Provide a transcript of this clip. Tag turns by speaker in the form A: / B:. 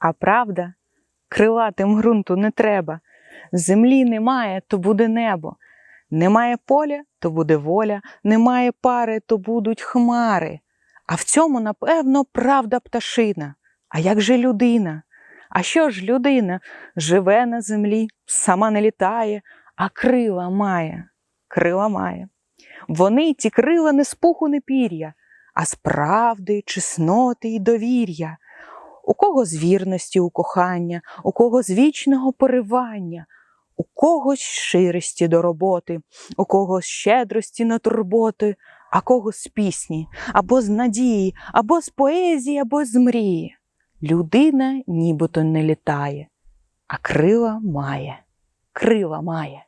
A: А правда, крилатим ґрунту не треба. Землі немає, то буде небо. Немає поля, то буде воля, немає пари, то будуть хмари. А в цьому, напевно, правда пташина. А як же людина? А що ж людина? Живе на землі, сама не літає, а крила має. Крила має. Вони ті крила не з пуху, не пір'я, а з правди, чесноти й довір'я. У кого з вірності у кохання, у кого з вічного поривання, у когось ширості до роботи, у когось щедрості на турботи, а когось з пісні, або з надії, або з поезії, або з мрії. Людина нібито не літає, а крила має, крила має.